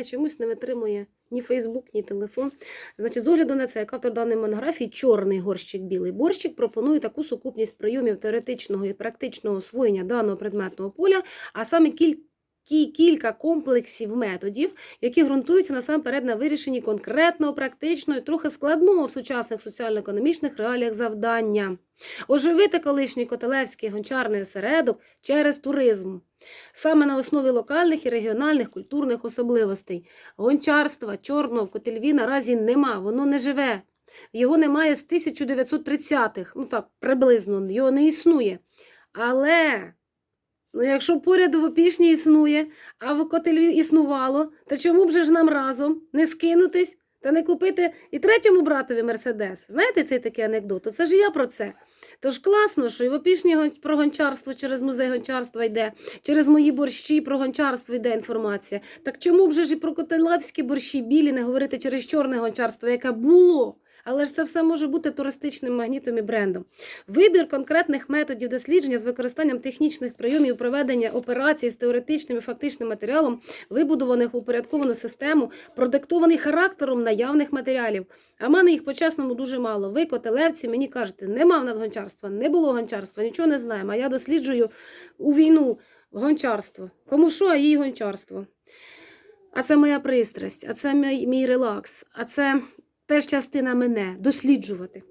знаю, чомусь не витримує ні Фейсбук, ні телефон. Значить, з огляду на це, як автор даної монографії, чорний горщик, білий борщик пропонує таку сукупність прийомів теоретичного і практичного освоєння даного предметного поля, а саме кілька. Кілька комплексів методів, які ґрунтуються насамперед на вирішенні конкретного, практичного і трохи складного в сучасних соціально-економічних реаліях завдання. Оживити колишній Котелевський гончарний осередок через туризм. Саме на основі локальних і регіональних культурних особливостей. Гончарства чорного в Котельві наразі нема, воно не живе. Його немає з 1930-х, ну так, приблизно, його не існує. Але, ну якщо поряд в Опішні існує, а в Котельві існувало, то чому б же ж нам разом не скинутись та не купити і третьому братові Мерседес? Знаєте цей такий анекдот? Це ж я про це. Тож класно, що і в Опішні про гончарство через музей гончарства йде, через мої борщі про гончарство йде інформація. Так чому б же ж і про котелевські борщі білі не говорити через чорне гончарство, яке було? Але ж це все може бути туристичним магнітом і брендом. Вибір конкретних методів дослідження з використанням технічних прийомів проведення операцій з теоретичним і фактичним матеріалом, вибудованих упорядковану систему, продиктований характером наявних матеріалів. А мене їх по-чесному дуже мало. Ви, котелевці, мені кажете, нема в нас гончарства, не було гончарства, нічого не знаємо. А я досліджую у війну гончарство. Кому що, а їй гончарство. А це моя пристрасть, а це мій релакс, а це теж частина мене досліджувати.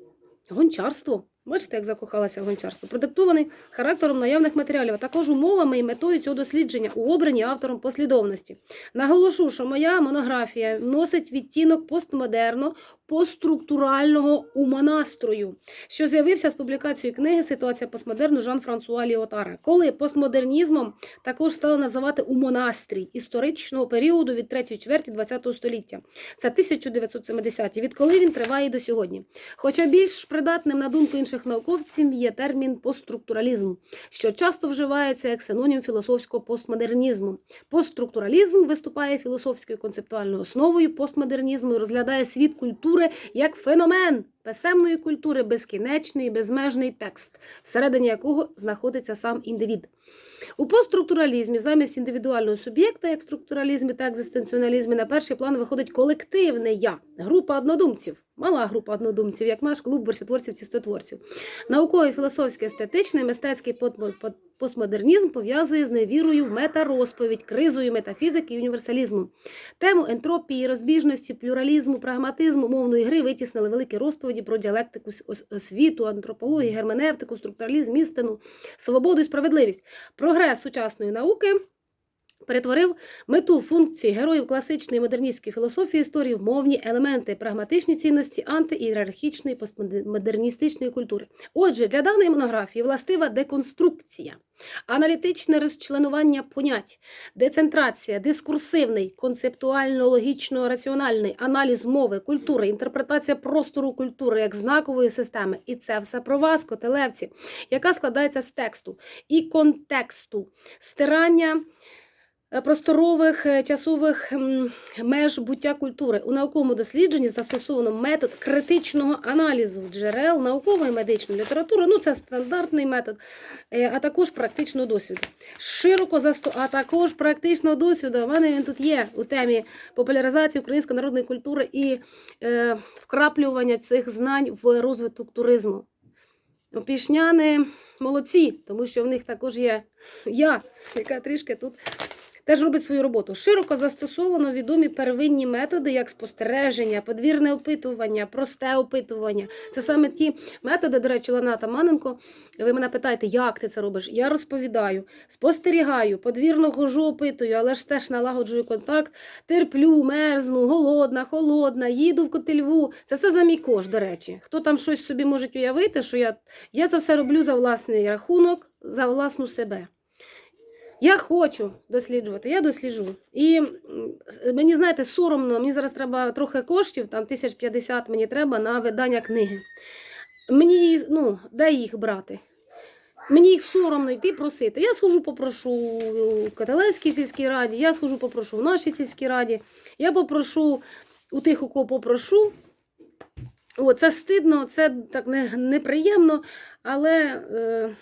Гончарство. Бачите, як закохалася в гончарство. Продиктований характером наявних матеріалів, а також умовами і метою цього дослідження у обраній автором послідовності. Наголошу, що моя монографія носить відтінок постмодерно, постструктурального умонастрою, що з'явився з публікацією книги Ситуація постмодерну Жан Франсуа Ліотара, коли постмодернізмом також стали називати умонастрій історичного періоду від 3 чверті ХХ століття. Це 1970-ті, відколи він триває і до сьогодні. Хоча більш придатним на думку інших науковців є термін постструктуралізм, що часто вживається як синонім філософського постмодернізму. Постструктуралізм виступає філософською концептуальною основою постмодернізму і розглядає світ культури як феномен писемної культури, безкінечний безмежний текст, всередині якого знаходиться сам індивід. У постструктуралізмі замість індивідуального суб'єкта, як в структуралізмі та екзистенціоналізмі, на перший план виходить колективне я, група однодумців, мала група однодумців, як наш клуб борщотворців тістотворців. Науковий, філософський, естетичний, мистецький постмодернізм пов'язує з невірою в метарозповідь, кризою метафізики і універсалізму. Тему ентропії, розбіжності, плюралізму, прагматизму, мовної гри витіснили великі розповіді про діалектику освіту, антропологію, герменевтику, структуралізм, істину, свободу і справедливість. Прогрес сучасної науки перетворив мету функції героїв класичної модерністської філософії історії в мовні елементи, прагматичні цінності антиієрархічної постмодерністичної культури. Отже, для даної монографії властива деконструкція, аналітичне розчленування понять, децентрація, дискурсивний, концептуально-логічно-раціональний аналіз мови, культури, інтерпретація простору культури як знакової системи. І це все про вас, котелевці, яка складається з тексту і контексту, стирання просторових е, часових меж буття культури. У науковому дослідженні застосовано метод критичного аналізу джерел наукової медичної літератури. Ну, це стандартний метод, е, а також практичного досвіду. Широко засто... а також практичного досвіду. У мене він тут є у темі популяризації української народної культури і е, вкраплювання цих знань в розвиток туризму. Опішняни молодці, тому що в них також є я, яка трішки тут теж робить свою роботу. Широко застосовано відомі первинні методи, як спостереження, подвірне опитування, просте опитування. Це саме ті методи, до речі, Лана Таманенко. Ви мене питаєте, як ти це робиш? Я розповідаю, спостерігаю, подвірно хожу, опитую, але ж теж налагоджую контакт, терплю, мерзну, голодна, холодна, їду в котельву. Це все за мій кош, до речі. Хто там щось собі може уявити, що я, я це все роблю за власний рахунок, за власну себе. Я хочу досліджувати, я досліджу. І мені, знаєте, соромно, мені зараз треба трохи коштів, там 1050 мені треба на видання книги. Мені, ну, де їх брати? Мені їх соромно йти просити. Я схожу попрошу у Каталевській сільській раді, я схожу попрошу в нашій сільській раді, я попрошу у тих, у кого попрошу. О, це стидно, це так не, неприємно, але. Е,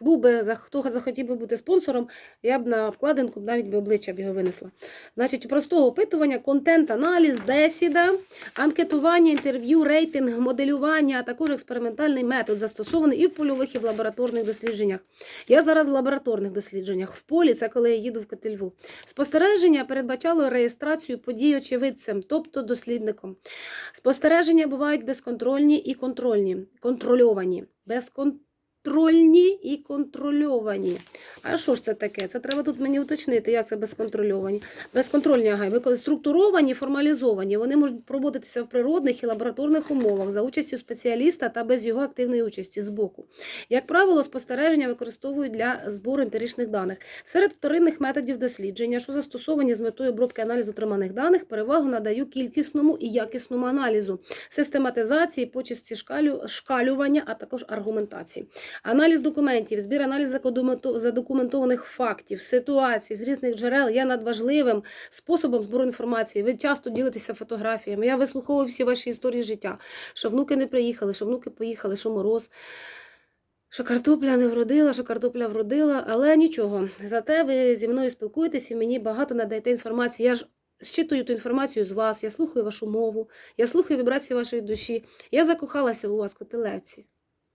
Був би хто захотів би бути спонсором, я б на обкладинку навіть би обличчя б його винесла. Значить, простого опитування, контент-аналіз, бесіда, анкетування, інтерв'ю, рейтинг, моделювання, а також експериментальний метод застосований і в польових, і в лабораторних дослідженнях. Я зараз в лабораторних дослідженнях. В полі це коли я їду в Котельву. Спостереження передбачало реєстрацію подій очевидцем, тобто дослідником. Спостереження бувають безконтрольні і контрольні, контрольовані. Безконтрольні і контрольовані. А що ж це таке? Це треба тут мені уточнити, як це безконтрольовані. Безконтрольні ага, ви коли структуровані, формалізовані. Вони можуть проводитися в природних і лабораторних умовах за участю спеціаліста та без його активної участі з боку. Як правило, спостереження використовують для збору емпіричних даних. Серед вторинних методів дослідження, що застосовані з метою обробки аналізу отриманих даних, перевагу надаю кількісному і якісному аналізу, систематизації, почесті шкалю, шкалювання, а також аргументації. Аналіз документів, збір аналіз задокументованих фактів, ситуацій з різних джерел є надважливим способом збору інформації. Ви часто ділитеся фотографіями. Я вислуховую всі ваші історії життя, що внуки не приїхали, що внуки поїхали, що мороз. Що картопля не вродила, що картопля вродила, але нічого. Зате ви зі мною спілкуєтесь і мені багато надаєте інформації. Я ж щитую ту інформацію з вас, я слухаю вашу мову, я слухаю вібрації вашої душі. Я закохалася у вас, котелевці.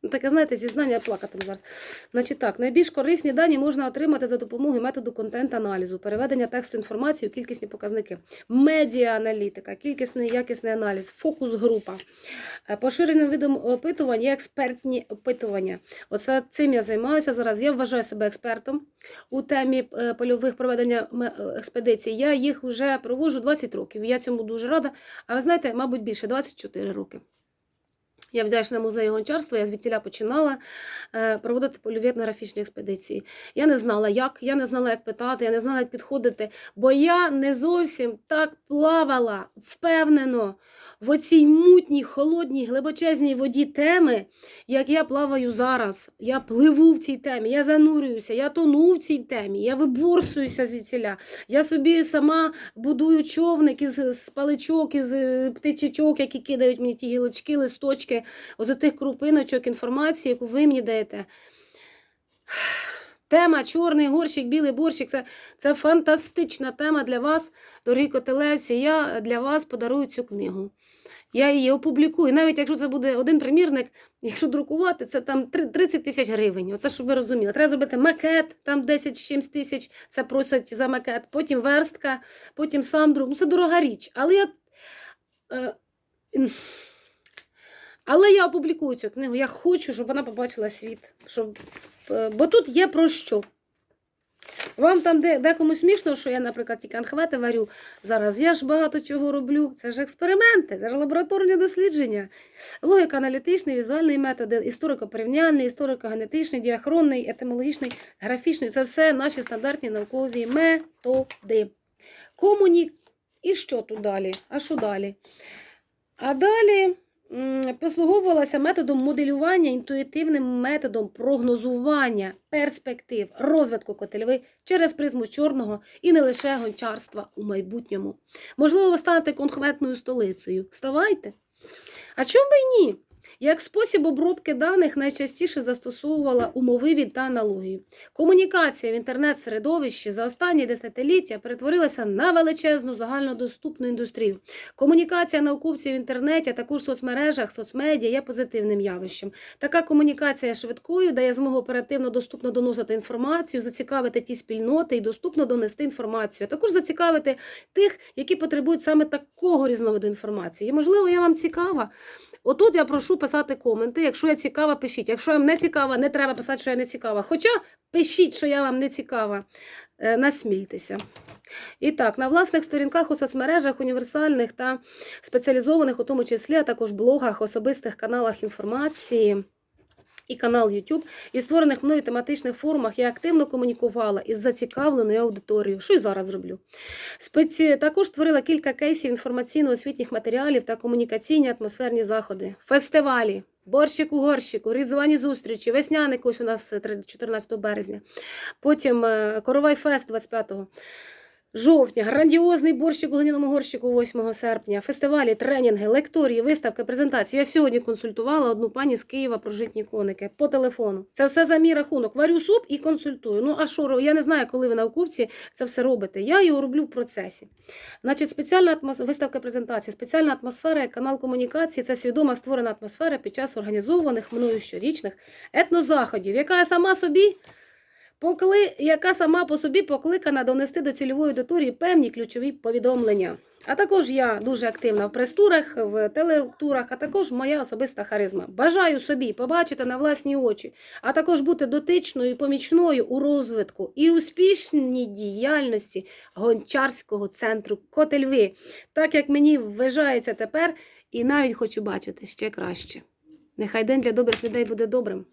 Ну, Таке, знаєте, зізнання плакати зараз. Значить так, найбільш корисні дані можна отримати за допомогою методу контент-аналізу, переведення тексту інформації у кількісні показники, медіа-аналітика, кількісний і якісний аналіз, фокус-група, Е, поширеним видом опитувань є експертні опитування. Оце цим я займаюся зараз. Я вважаю себе експертом у темі е, польових проведення е, експедицій. Я їх вже проводжу 20 років. Я цьому дуже рада. А ви знаєте, мабуть, більше 24 роки. Я вдячна музею гончарства, я звідтіля починала е, проводити польові етнографічні експедиції. Я не знала, як, я не знала, як питати, я не знала, як підходити, бо я не зовсім так плавала впевнено в оцій мутній, холодній, глибочезній воді теми, як я плаваю зараз. Я пливу в цій темі, я занурююся, я тону в цій темі, я виборсуюся звідсіля. Я собі сама будую човник із з паличок, із е, птичечок, які кидають мені ті гілочки, листочки, ось тих крупиночок інформації, яку ви мені даєте. Тема чорний горщик, білий борщик це, це фантастична тема для вас, дорогі котелевці. Я для вас подарую цю книгу. Я її опублікую. Навіть якщо це буде один примірник, якщо друкувати, це там 30 тисяч гривень. Оце щоб ви розуміли. Треба зробити макет, там 10 з чимсь тисяч, це просять за макет, потім верстка, потім сам друк. Ну, це дорога річ. Але я. Е, але я опублікую цю книгу. Я хочу, щоб вона побачила світ. Щоб, е, бо тут є про що. Вам там де, декому смішно, що я, наприклад, тільки анхвети варю зараз. Я ж багато чого роблю. Це ж експерименти, це ж лабораторні дослідження. Логіка аналітичний, візуальний метод, історико-порівняльний, історико-генетичний, діахронний, етимологічний, графічний це все наші стандартні наукові методи. Комуні... І що тут далі? А що далі? А далі послуговувалася методом моделювання, інтуїтивним методом прогнозування перспектив розвитку котельви через призму чорного і не лише гончарства у майбутньому. Можливо, ви станете конкретною столицею. Вставайте. А чому би ні? Як спосіб обробки даних найчастіше застосовувала умовивід та аналогію. Комунікація в інтернет-середовищі за останні десятиліття перетворилася на величезну загальнодоступну індустрію. Комунікація науковців в інтернеті, а також в соцмережах, соцмедіа є позитивним явищем. Така комунікація швидкою дає змогу оперативно доступно доносити інформацію, зацікавити ті спільноти і доступно донести інформацію, а також зацікавити тих, які потребують саме такого різновиду інформації. І, можливо, я вам цікава. Отут я прошу писати коменти. Якщо я цікава, пишіть. Якщо я вам не цікава, не треба писати, що я не цікава. Хоча пишіть, що я вам не цікава. Е, Насмільтеся. І так, на власних сторінках у соцмережах універсальних та спеціалізованих, у тому числі, а також блогах, особистих каналах інформації. І канал YouTube, і створених мною тематичних форумах я активно комунікувала із зацікавленою аудиторією, що й зараз роблю. Спеці... Також створила кілька кейсів інформаційно-освітніх матеріалів та комунікаційні атмосферні заходи, фестивалі, борщик у горщику, різдвяні зустрічі, весняник ось у нас е, 14 березня, потім е, Коровай Фест 25-го. Жовтня, грандіозний борщик у глиняному горщику 8 серпня, фестивалі, тренінги, лекторії, виставки, презентації. Я сьогодні консультувала одну пані з Києва про житні коники по телефону. Це все за мій рахунок. Варю суп і консультую. Ну а що я не знаю, коли ви науковці це все робите. Я його роблю в процесі. Значить, спеціальна атмос... виставка презентації, спеціальна атмосфера, як канал комунікації це свідома створена атмосфера під час організованих мною щорічних етнозаходів, яка сама собі. Покли... яка сама по собі покликана донести до цільової аудиторії певні ключові повідомлення. А також я дуже активна в прес-турах, в телетурах, а також моя особиста харизма. Бажаю собі побачити на власні очі, а також бути дотичною і помічною у розвитку і успішній діяльності гончарського центру Котельви, так як мені вважається тепер, і навіть хочу бачити ще краще. Нехай день для добрих людей буде добрим.